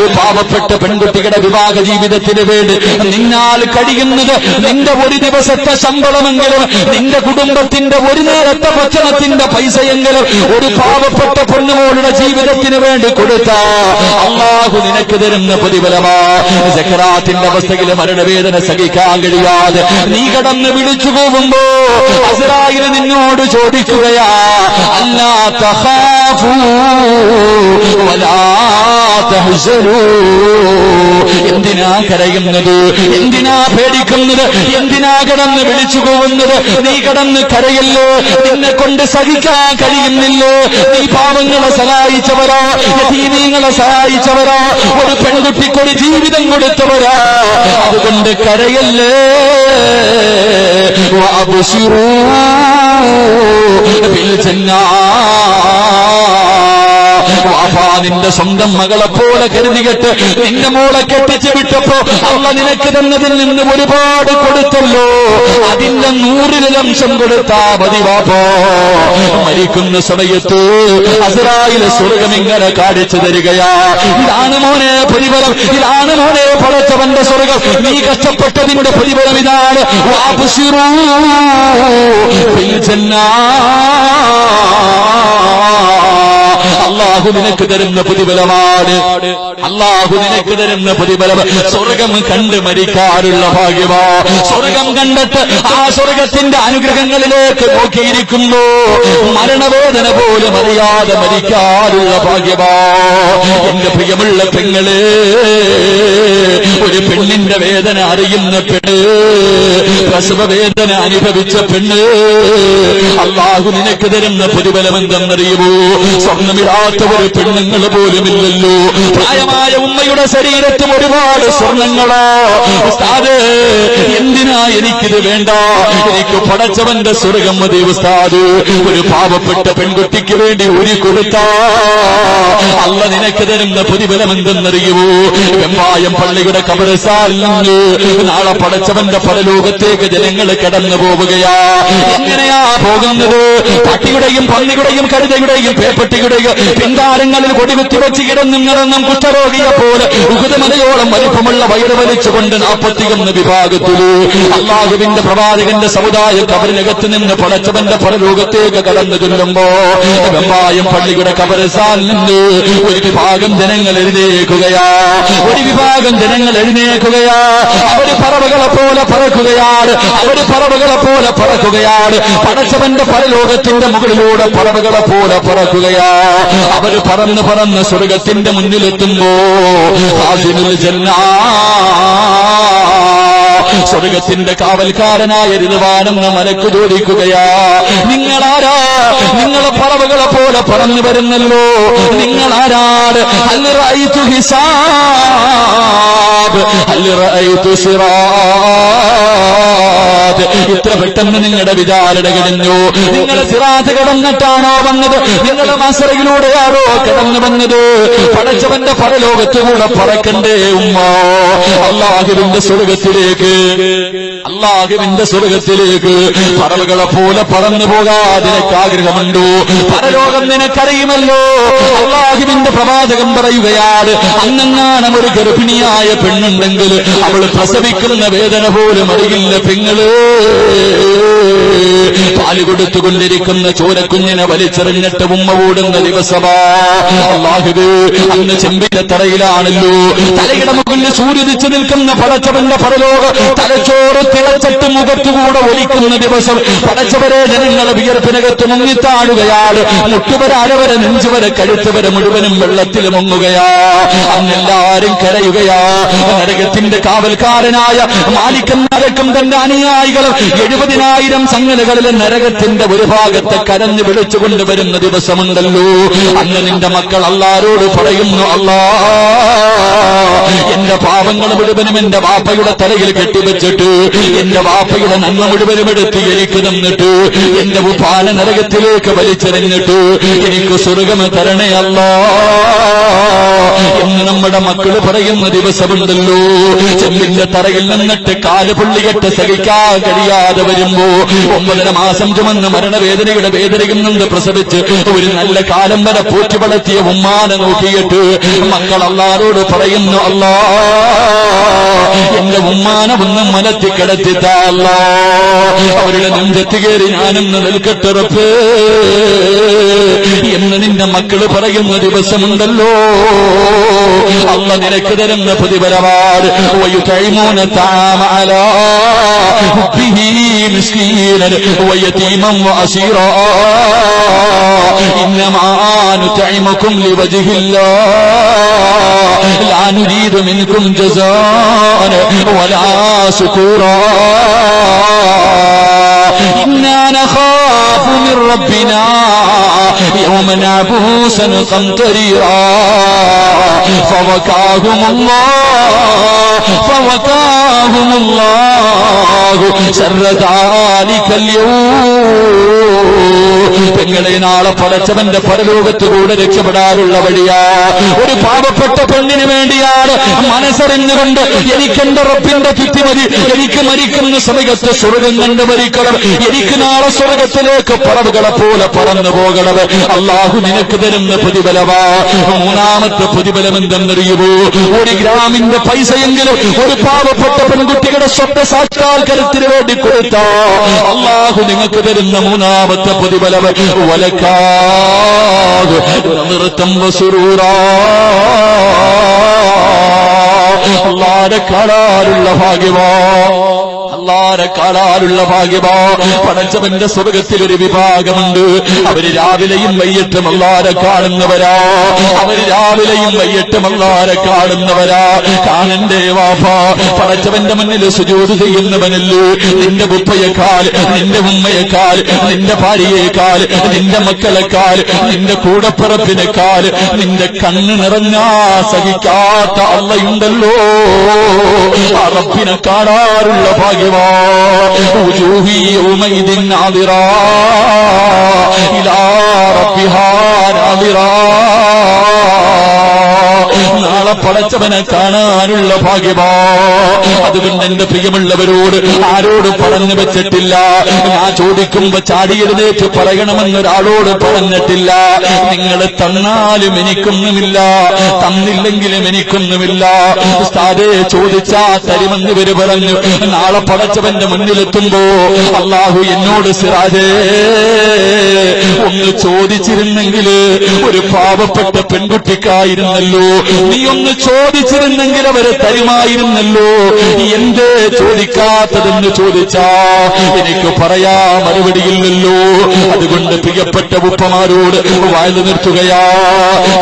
ഒരു പാവപ്പെട്ട പെൺകുട്ടിയുടെ വിവാഹ ജീവിതത്തിന് വേണ്ടി നിന്നാൽ കഴിയുന്നത് നിന്റെ ഒരു ദിവസത്തെ ശമ്പളമെങ്കിലും നിന്റെ കുടുംബത്തിന്റെ ഒരു നേരത്തെ ഭക്ഷണത്തിന്റെ പൈസയെങ്കിലും ഒരു പാവപ്പെട്ട പൊന്നുമോളുടെ ജീവിതത്തിന് വേണ്ടി കൊടുത്ത അള്ളാഹു നിനക്ക് തരുന്ന പ്രതിഫലമാ. ജക്കറാത്തിന്റെ അവസ്ഥയിൽ മരണവേദന സഹിക്കാൻ കഴിയാതെ നീ കടന്ന് വിളിച്ചു പോകുമ്പോ അസറായിൽ നിന്നോട് ചോദിക്കുകയാ അല്ലാത്ത വലാ തഹ്സനൂ. എന്തിനാ കരയുന്നത്? എന്തിനാ പേടിക്കുന്നത്? എന്തിനാ കടന്ന് വിളിച്ചു പോകുന്നത്? നീ കടന്ന് കരയല്ലോ? നിന്നെ കൊണ്ട് സഹിക്കാൻ കഴിയുന്നില്ലോ? നീ പാവങ്ങളെ സഹായിച്ചവരോ. യതീമീങ്ങളെ സഹായിച്ചവരോ. ഒരു പെൺകുട്ടിക്കൊരു ജീവിതം കൊടുത്തവരാ. അതുകൊണ്ട് കരയല്ലേ? ബിൽ ജന്നാ. നിന്റെ സ്വന്തം മകളെ പോലെ കരുതികെട്ട് നിന്റെ മോളെ കെട്ടിച്ച് വിട്ടപ്പോ അല്ല നിനക്ക് തന്നതിൽ നിന്ന് ഒരുപാട് കൊടുത്തല്ലോ. അതിന്റെ നൂറിലംശം കൊടുത്താ പതിവാപ്പോ മരിക്കുന്ന സമയത്ത് അസറായിലെ സ്വർഗം ഇങ്ങനെ കാണിച്ചു തരികയാ. ഇതാണ് മോനെ പ്രതിഫലം ഇതാണ് മോനെ പടച്ചവന്റെ സ്വർഗം. നീ കഷ്ടപ്പെട്ടതിന്റെ പ്രതിഫലം ഇതാണ്. ജന്നാ. അള്ളാഹു നിനക്ക് തരുന്ന പ്രതിഫലമാണ്. അള്ളാഹു നിനക്ക് തരുന്ന പ്രതിഫലം. സ്വർഗം കണ്ട് മരിക്കാറുള്ള ഭാഗ്യമാ. സ്വർഗം കണ്ടിട്ട് ആ സ്വർഗത്തിന്റെ അനുഗ്രഹങ്ങളിലേക്ക് നോക്കിയിരിക്കുന്നു. മരണവേദന പോലും അറിയാതെ മരിക്കാറുള്ള ഭാഗ്യമാ. എന്റെ പ്രിയമുള്ള പെങ്ങൾ ഒരു പെണ്ണിന്റെ വേദന അറിയുന്ന പെണ്ണ് പ്രസവ വേദന അനുഭവിച്ച പെണ്ണ് അള്ളാഹു നിനക്ക് തരുന്ന പ്രതിഫലം എന്തെന്നറിയുമോ? സ്വർണമിടാത്ത ഒരു പെണ്ണുങ്ങൾ പോലുമില്ലല്ലോ. പ്രായമായ ഉമ്മയുടെ ശരീരത്തിൽ ഒരുപാട് സ്വർണങ്ങളോ ഉസ്താദ് എന്തിനാ എനിക്കിത് വേണ്ട? എനിക്ക് പടച്ചവന്റെ സ്വർഗം മതി ഉസ്താദ്. ഒരു പാവപ്പെട്ട പെൺകുട്ടിക്ക് വേണ്ടി ഒരു കൊടുത്ത. അല്ല നിനക്ക് തരുന്ന പ്രതിഫലം എന്തെന്നറിയുമോ വെമ്പായം പള്ളിയുടെ കബറസാലിൽ നിന്ന് നാളെ പടച്ചവന്റെ പരലോകത്തേക്ക് ജനങ്ങൾ കടന്നു പോവുകയാ. എങ്ങനെയാ പോകുന്നത്? പട്ടിയുടെയും പന്നിയുടെയും കരുതയുടെയും പേപ്പട്ടിയുടെയും പിന്താരങ്ങളിൽ കൊടികുത്തി വെച്ച് കിടന്നും കിടന്നും കുഷ്ഠരോഗിയെ പോലെ ഉഹുതമലയോളം വലിപ്പമുള്ള വയറ് വലിച്ചുകൊണ്ട് നാൽപ്പത്തിയൊന്ന് വിഭാഗത്തിൽ. അള്ളാഹുവിന്റെ പ്രവാചകന്റെ സമുദായ കബറിനകത്ത് നിന്ന് പടച്ചവന്റെ പരലോകത്തേക്ക് കടന്നു ചെല്ലുമ്പോ വെമ്പായം പള്ളിയുടെ കബരസാൽ നിന്ന് ഒരു വിഭാഗം ജനങ്ങൾ എഴുന്നേക്കുകയാ ഒരു വിഭാഗം ജനങ്ങൾ എഴുന്നേക്കുകയാ അവർ പറവകളെ പോലെ പറക്കുകയാണ്. അവർ പറവകളെ പോലെ പറക്കുകയാണ്. പടച്ചവന്റെ പരലോകത്തിന്റെ മുകളിലൂടെ പറവകളെ പോലെ പറക്കുകയാ. അവർ പറന്ന് പറന്ന് സ്വർഗത്തിന്റെ മുന്നിലെത്തുമ്പോ സ്വർഗത്തിന്റെ കാവൽക്കാരനായ രുവാനെന്ന് മലക്ക് ചോദിക്കുകയാ. നിങ്ങളാരാ? നിങ്ങളെ പറവുകളെ പോലെ പറന്നു വരുന്നല്ലോ. നിങ്ങളാരാട് അല്ല ഹിസാബ്. റഅയ്തു ഇത്ര പെട്ടെന്ന് നിങ്ങളുടെ വിചാരണ കഴിഞ്ഞു. നിങ്ങൾ സിറാത്ത് കടന്നിട്ടാണോ വന്നത്? നിങ്ങളുടെ മസറയിലൂടെയാണോ കടന്നു വന്നത്? പടച്ചവന്റെ പരലോകത്തുകൂടെ പറക്കണ്ടേ ഉമ്മ? അള്ളാഹുവിന്റെ സ്വർഗത്തിലേക്ക്. അള്ളാഹുവിന്റെ സ്വർഗത്തിലേക്ക് പറവുകളെ പോലെ പറന്നു പോകാതെ നിനക്ക് ആഗ്രഹമുണ്ടോ? പരലോകം നിനക്കറിയുമല്ലോ. അള്ളാഹുവിന്റെ പ്രവാചകം പറയുകയാണ് അന്നെങ്ങാണ് ഒരു ഗർഭിണിയായ പെണ്ണുണ്ടെങ്കിൽ അവൾ പ്രസവിക്കുന്ന വേദന പോലും അറിയില്ല പെങ്ങൾ. പാൽ കൊടുത്തുകൊണ്ടിരിക്കുന്ന ചോരക്കുഞ്ഞിനെ വലിച്ചെറിഞ്ഞിട്ട് ഉമ്മ ഓടുന്ന ദിവസമാ. അള്ളാഹുവേ അന്ന് ചെമ്പിന്റെ തറയിലാണല്ലോ. തലയുടെ മുകളിൽ സൂര്യദിച്ചു നിൽക്കുന്ന പടച്ചവന്റെ പരലോക തലച്ചോറ് തിളച്ചിട്ട് മുഖത്തുകൂടെ ഒലിക്കുന്ന ദിവസം പടച്ചവരെ ജനങ്ങളെ വിയർപ്പിനകത്ത് മുങ്ങിത്താടുകയാണ്. മുട്ടുവരെ അരവരെ നെഞ്ചുവരെ കഴുത്തുവരെ മുഴുവനും വെള്ളത്തിൽ മുങ്ങുകയാ. അന്നെല്ലാരും കരയുകയാ. നരകത്തിന്റെ കാവൽക്കാരനായ മാലിക്കൻ നരക്കും തന്റെ അനുയായികളും എഴുപതിനായിരം സംഘടനകളിലെ നരകത്തിന്റെ ഒരു ഭാഗത്തെ കരഞ്ഞു വിളിച്ചുകൊണ്ട് വരുന്ന ദിവസമുണ്ടല്ലോ. അന്ന് നിന്റെ മക്കൾ അല്ലാരോട് പറയുന്നു അല്ലാ എന്റെ പാപങ്ങൾ മുഴുവനും എന്റെ വാപ്പയുടെ തലയിൽ കെട്ടിവെച്ചിട്ട് എന്റെ വാപ്പയുടെ നന്മ മുഴുവനും എടുത്ത് എനിക്ക് തന്നിട്ട്. എന്റെ ഉപാല നരകത്തിലേക്ക് വലിച്ചെറിഞ്ഞിട്ട്. എനിക്ക് സ്വർഗം തരണേ എന്ന് നമ്മുടെ മക്കൾ പറയുന്ന ദിവസമുണ്ടല്ലോ. ചെമ്പിന്റെ തറയിൽ നിന്നിട്ട് കാൽ പുള്ളികെട്ട് സഹിക്കാൻ കഴിയാതെ വരുമ്പോ ഒമ്പതര മാസം ചുമന്ന് മരണവേദനയുടെ വേദനയിൽ നിന്ന് പ്രസവിച്ച് ഒരു നല്ല കാലം വരെ പോറ്റി വളർത്തിയ ഉമ്മാനെ നോക്കിയിട്ട് മക്കൾ അള്ളാരോട് പറയുന്നു അല്ലാ എന്റെ ഉമ്മാനെ ഒന്ന് കടത്തി അവരുടെ നെഞ്ചത്ത് കയറി ഞാനെന്ന് നിൽക്കട്ടുറപ്പ് എന്ന് നിന്റെ മക്കൾ പറയുന്ന ദിവസമുണ്ടല്ലോ. അമ്മ നിനക്ക് തരുന്ന പ്രതിഫലമാണ്. താമാലോ حبه مسكينا ويتيما وأسيرا. إنما نطعمكم لوجه الله. لا نريد منكم جزاء ولا شكورا. إنا نخاف من ربنا. يوما عبوسا قمطريرا فوكاهم الله فوكاهم الله شر ذلك اليوم പെങ്ങളെ നാളെ പടച്ചവന്റെ പരലോകത്ത് കൂടെ രക്ഷപ്പെടാനുള്ള വഴിയാ ഒരു പാവപ്പെട്ട പെണ്ണിന് വേണ്ടിയാണ് മനസ്സറിഞ്ഞുകൊണ്ട് എനിക്കെന്റെ റബ്ബിന്റെ ചുറ്റി മതി എനിക്ക് മരിക്കുന്ന സമയത്ത് സ്വർഗം കണ്ട് മരിക്കണം എനിക്ക് നാളെ സ്വർഗത്തിലേക്ക് പറവുകളെ പോലെ പറന്നു പോകണം അള്ളാഹു നിനക്ക് തരുന്ന പ്രതിഫലമാ മൂന്നാമത്തെ പ്രതിഫലം എന്തെന്നറിയുമോ ഒരു ഗ്രാമിന്റെ പൈസയെങ്കിലും ഒരു പാവപ്പെട്ട പെൺകുട്ടികളുടെ സ്വപ്ന സാക്ഷാത്കാരത്തിന് വേണ്ടി കൊടുത്ത. അള്ളാഹു നിങ്ങൾക്ക് തരുന്ന മൂന്നാമത്തെ പ്രതിഫലം വലക്കാഹു നൃത്തം വസുറൂറാ. അള്ളാരെ കാണാനുള്ള ഭാഗ്യമോ. അള്ളാരെ കാണാനുള്ള ഭാഗ്യമോ? പടച്ചവന്റെ സ്വർഗത്തിൽ ഒരു വിഭാഗമുണ്ട്. അവർ രാവിലെയും വൈകിട്ടും അള്ളാരെ കാണുന്നവരാ. അവർ രാവിലെയും വൈകിട്ടും അള്ളാരെ കാണുന്നവരാ. കാണണ്ടേ വാഫ പടച്ചവന്റെ മുന്നിൽ സുജോത് ചെയ്യുന്നവനല്ലേ? നിന്റെ ഉപ്പയേക്കാൾ നിന്റെ ഉമ്മയെക്കാൽ നിന്റെ ഭാര്യയെക്കാൽ നിന്റെ മക്കളെക്കാൾ നിന്റെ കൂടപ്പിറപ്പിനെക്കാൽ നിന്റെ കണ്ണ് നിറഞ്ഞാ സഹിക്കാത്ത അള്ളയുണ്ടല്ലോ. റബ്ബിനെ കാണാറുള്ള ഭാഗ്യമാ? യൗമഇദിൻ നാദിറാ ഇലാ റബ്ബിഹാ നാദിറാ നാളെ പടച്ചവനെ കാണാനുള്ള ഭാഗ്യമാ? അതുകൊണ്ട് എന്റെ പ്രിയമുള്ളവരോട് ആരോട് പറഞ്ഞു വെച്ചിട്ടില്ല. ഞാൻ ചോദിക്കുമ്പോ ചാടിയെഴുന്നേറ്റ് പറയണമെന്നൊരാളോട് പറഞ്ഞിട്ടില്ല. നിങ്ങൾ തന്നാലും എനിക്കൊന്നുമില്ല തന്നില്ലെങ്കിലും എനിക്കൊന്നുമില്ല. ഉസ്താദേ ചോദിച്ചാ തരുമെന്ന് ഇവർ പറഞ്ഞു. നാളെ പടച്ചവന്റെ മുന്നിലെത്തുമ്പോ അള്ളാഹു എന്നോട് സിറാജേ ഒന്ന് ചോദിച്ചിരുന്നെങ്കിൽ ഒരു പാവപ്പെട്ട പെൺകുട്ടിക്കായിരുന്നല്ലോ. നീ ഒന്ന് ചോദിച്ചിരുന്നെങ്കിൽ അവരെ തരുമായിരുന്നല്ലോ. എന്റെ ചോദിക്കാത്തതെന്ന് ചോദിച്ചാ എനിക്ക് പറയാ മറുപടിയില്ലല്ലോ. അതുകൊണ്ട് പ്രിയപ്പെട്ട ഉപ്പമാരോട് വാഴ്ന്നു നിർത്തുകയാ.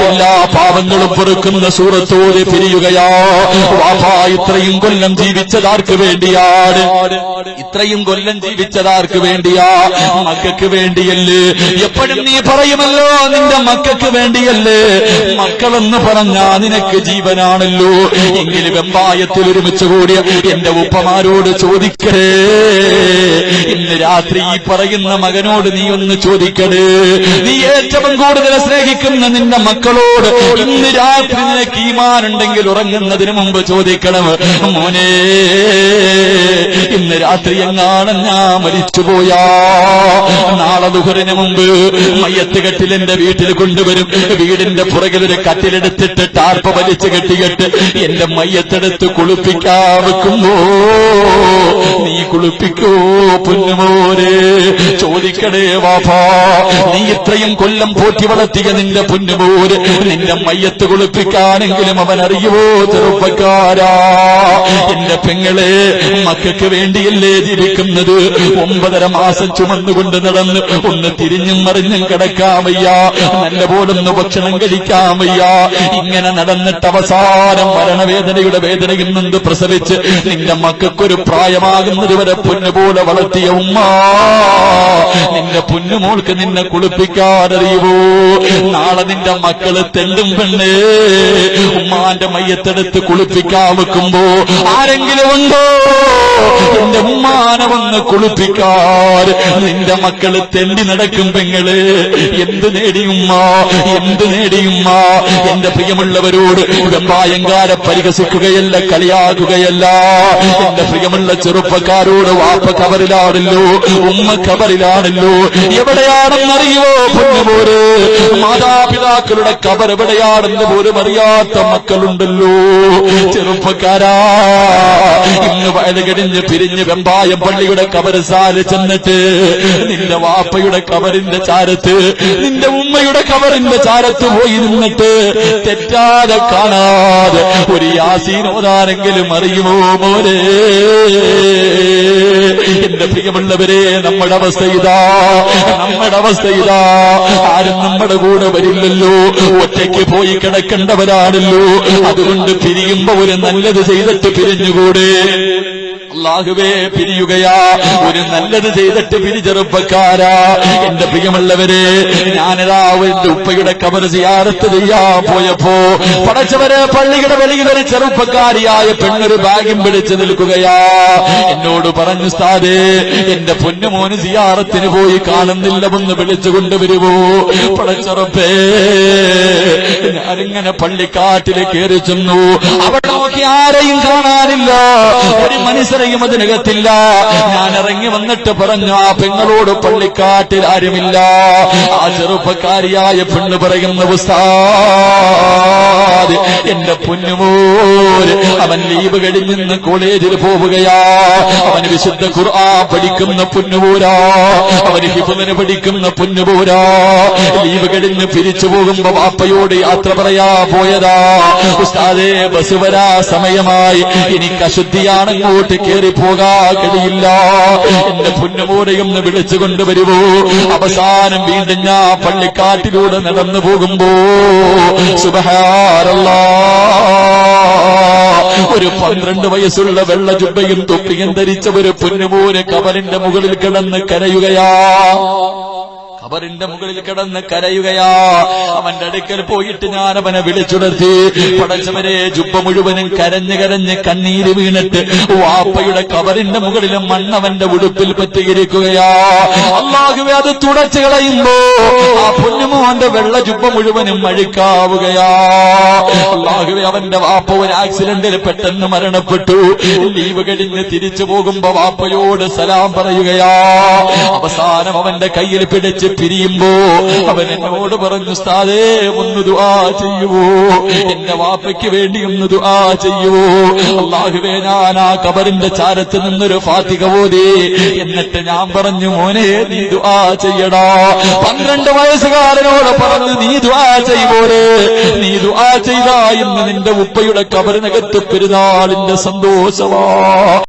എല്ലാ പാവങ്ങളും പൊറുക്കുന്ന സൂറത്തോടെ പിരിയുകയാ. വാപ്പാ ഇത്രയും കൊല്ലം ജീവിച്ചതാർക്ക് വേണ്ടിയാണ്? ഇത്രയും കൊല്ലം ജീവിച്ചതാർക്ക് വേണ്ടിയാ? മക്കൾക്ക് വേണ്ടിയല്ലേ? എപ്പോഴും നീ പറയുമല്ലോ നിന്റെ മക്കൾക്ക് വേണ്ടിയല്ലേ? മക്കളെന്ന് പറഞ്ഞാ നിനക്ക് ജീവനാണല്ലോ എങ്കിലും വെമ്പായത്തിൽ ഒരുമിച്ച് കൂടിയ എന്റെ ഉപ്പമാരോട് ചോദിക്കേ ഇന്ന് രാത്രി ഈ പറയുന്ന മകനോട് നീ ഒന്ന് ചോദിക്കണേ നീ ഏറ്റവും കൂടുതൽ സ്നേഹിക്കുന്ന നിന്റെ മക്കളോട് ഇന്ന് രാത്രി നിനക്ക് ഈമാനുണ്ടെങ്കിൽ ഉറങ്ങുന്നതിന് മുമ്പ് ചോദിക്കണം മോനെ ഇന്ന് രാത്രി എങ്ങാണ് ഞാൻ മരിച്ചുപോയാ നാളെ ദുഹറിന് മുമ്പ് മയ്യത്ത് കെട്ടിൽ എന്റെ വീട്ടിൽ കൊണ്ടുവരും. വീടിന്റെ പുറകിൽ ഒരു കട്ടിലെടുത്തിട്ട് ടാർപ്പ് വലിച്ചു കെട്ടിയിട്ട് എന്റെ മയ്യത്തെടുത്ത് കുളിപ്പിക്കാൻ കുളിപ്പിക്കോ പുന്നുമോരെ ചോദിക്കണേ വാഫാ നീ ഇത്രയും കൊല്ലം പോറ്റി വളർത്തിയ നിന്റെ പുന്നുമോര് നിന്റെ മയ്യത്ത് കുളിപ്പിക്കാനെങ്കിലും അവൻ അറിയുവോ ചെറുപ്പക്കാരാ? എന്റെ പെങ്ങളെ മക്കൾക്ക് വേണ്ടിയല്ലേ ജീവിക്കുന്നത്? ഒമ്പതര മാസം ചുമന്നുകൊണ്ട് നടന്ന് ഒന്ന് തിരിഞ്ഞും മറിഞ്ഞും കിടക്കാൻ വയ്യ നല്ല പോലൊന്ന് ഭക്ഷണം കഴിക്കാമയ്യ ഇങ്ങനെ നടന്നിട്ട് അവസാനം മരണവേദനയുടെ വേദനയിൽ നിന്ന് പ്രസവിച്ച് നിന്റെ മക്കൾക്കൊരു പ്രായമാകുന്നത് വരെ പൊന്നുപോലെ വളർത്തിയ ഉമ്മ നിന്റെ പൊന്നുമോൾക്ക് നിന്നെ കുളിപ്പിക്കാനറിയുവോ? നാളെ നിന്റെ മക്കൾ തെല്ലും പെണ്ണേ ഉമ്മാന്റെ മയ്യത്തെടുത്ത് കുളിപ്പിക്കാൻ വെക്കുമ്പോ ആരെങ്കിലും ഉണ്ടോ? നിന്റെ ഉമ്മാനെ വന്ന് കുളിപ്പിക്കാൻ. നിന്റെ മക്കൾ തെണ്ടി നടക്കും പെങ്ങൾ. എന്ത് നേടിയുമ്മ എന്ത് നേടിയുമ്മ എന്റെ പ്രിയമുള്ളവരോട് വെമ്പായങ്കാരെ പരിഹസിക്കുകയല്ല കളിയാകുകയല്ല എന്റെ പ്രിയമുള്ള ചെറുപ്പക്കാരോട് വാപ്പ കബറിലാണല്ലോ? ഉമ്മ കബറിലാണല്ലോ? എവിടെയാണെന്നറിയോ പൊന്നുപോര് മാതാപിതാക്കളുടെ കബർ എവിടെയാണെന്ന് പോലും അറിയാത്ത മക്കളുണ്ടല്ലോ. ചെറുപ്പക്കാരാ. ഇന്ന് വയലുകടിഞ്ഞ് പിരിഞ്ഞ് വെമ്പായ പള്ളിയുടെ കബരസാൽ ചെന്നിട്ട് നിന്റെ വാപ്പയുടെ കബറിന്റെ ചാരത്ത് നിന്റെ ഉമ്മയുടെ കബറിന്റെ ചാരത്ത് പോയി നിന്നിട്ട് തെറ്റാതെ കാണാതെ ഒരു യാസീനോദാനെങ്കിലും അറിയുമോ മോനെ? എന്റെ പ്രിയമുള്ളവരെ നമ്മുടെ അവസ്ഥ ഇതാ. നമ്മുടെ അവസ്ഥ ഇതാ. ആരും നമ്മുടെ കൂടെ വരില്ലല്ലോ. ഒറ്റയ്ക്ക് പോയി കിടക്കേണ്ടവരാണല്ലോ. അതുകൊണ്ട് പിരിയുമ്പോ ഒരു നല്ലത് ചെയ്തിട്ട് പിരിഞ്ഞുകൂടെ? അള്ളാഹുവേ പിരിയുകയാ. ഒരു നല്ലത് ചെയ്തിട്ട് പിരി ചെറുപ്പക്കാരാ. എന്റെ പ്രിയമുള്ളവരെ ഞാനിതാ എന്റെ ഉപ്പയുടെ കബർ സിയാറത്ത് ചെയ്യാ. പോയപ്പോ പടച്ചവരെ പള്ളിയുടെ ഒരു ചെറുപ്പക്കാരിയായ പെണ്ണൊരു ഭാഗ്യം പിടിച്ചു നിൽക്കുകയാ. എന്നോട് പറഞ്ഞു സ്ഥാദേ എന്റെ പൊന്നുമോന് സിയാറത്തിന് പോയി കാണുന്നില്ലവെന്ന് വിളിച്ചു കൊണ്ടുവരുമോ പടച്ചെറുപ്പേ ഞാനിങ്ങനെ പള്ളിക്കാട്ടിൽ കയറി ചെന്നു. അവിടെ നോക്കി ആരെയും കാണാനില്ല. ഒരു മനുഷ്യരെയും അതിനകത്തില്ല ഞാൻ ഇറങ്ങി വന്നിട്ട് പറഞ്ഞു ആ പെങ്ങളോട് പള്ളിക്കാട്ടിൽ ആരുമില്ല. ആ ചെറുപ്പക്കാരിയായ പെണ്ണ് പറയുന്ന ഉസ്താദ് എന്റെ പൊന്നുമോര് അവൻ ലീവ് കഴിഞ്ഞിന്ന് കോളേജിൽ പോവുകയാ. അവൻ വിശുദ്ധ ഖുർആ പഠിക്കുന്ന പൊന്നുപോരാ അവൻ ഹിബുവിന് പഠിക്കുന്ന പൊന്നുപോരാ ലീവ് കഴിഞ്ഞ് പിരിച്ചു പോകുമ്പോ വാപ്പയോട് യാത്ര പറയാ പോയതാ. ഉസ്താദേ ബസ് വരാ സമയമായി. എനിക്ക് അശുദ്ധിയാണ് ഇങ്ങോട്ട് കയറി പോകാ കഴിയില്ല എന്റെ പൊന്നുമോടെയൊന്ന് വിളിച്ചു കൊണ്ടുവരുമോ അവസാനം വീണ്ടും ഞാൻ പള്ളിക്കാട്ടിലൂടെ നടന്നു പോകുമ്പോ സുബഹാരല്ല ഒരു പന്ത്രണ്ട് വയസ്സുള്ള വെള്ള ജുബയും തൊപ്പിയും ധരിച്ച ഒരു പൊന്നുമോന് കവലിന്റെ മുകളിൽ കിടന്ന് കരയുകയാ. കബറിന്റെ മുകളിൽ കിടന്ന് കരയുകയാ. അവന്റെ അടുക്കൽ പോയിട്ട് ഞാൻ അവനെ വിളിച്ചുണർത്തി. പടച്ചവരെ ജുബ മുഴുവനും കരഞ്ഞു കരഞ്ഞ് കണ്ണീര് വീണിട്ട് വാപ്പയുടെ കവറിന്റെ മുകളിലും മണ്ണവന്റെ ഉടുപ്പിൽ പറ്റിയിരിക്കുകയാ അള്ളാഹുവെ അത് തുടച്ചു കളയുമ്പോ ആ പൊന്നുമോന്റെ വെള്ള ജുബ മുഴുവനും അഴുക്കാവുകയാ. അള്ളാഹുവെ അവന്റെ വാപ്പ ഒരു ആക്സിഡന്റിൽ പെട്ടെന്ന് മരണപ്പെട്ടു. ലീവ് കഴിഞ്ഞ് തിരിച്ചു പോകുമ്പോ വാപ്പയോട് സലാം പറയുകയാ. അവസാനം അവന്റെ കയ്യിൽ പിടിച്ച് പിരിയുമ്പോ അവൻ എന്നോട് പറഞ്ഞു സ്ഥാതേ ഒന്ന് ദുആ ചെയ്യുവോ? എന്റെ വാപ്പയ്ക്ക് വേണ്ടി ഒന്ന് ദുആ ചെയ്യുവോ? അള്ളാഹുവേ ഞാൻ ആ കബറിന്റെ ചാരത്ത് നിന്നൊരു ഫാത്തിക ഓതി. എന്നിട്ട് ഞാൻ പറഞ്ഞു മോനെ നീ ദുആ ചെയ്യടാ. പന്ത്രണ്ട് വയസ്സുകാരനോട് പറഞ്ഞു നീ ദുആ ചെയ്യുവോരെ നീ ദുആ ചെയ്താ ഇന്ന് നിന്റെ ഉപ്പയുടെ കബറിനകത്ത് പെരുന്നാളിന്റെ സന്തോഷമാ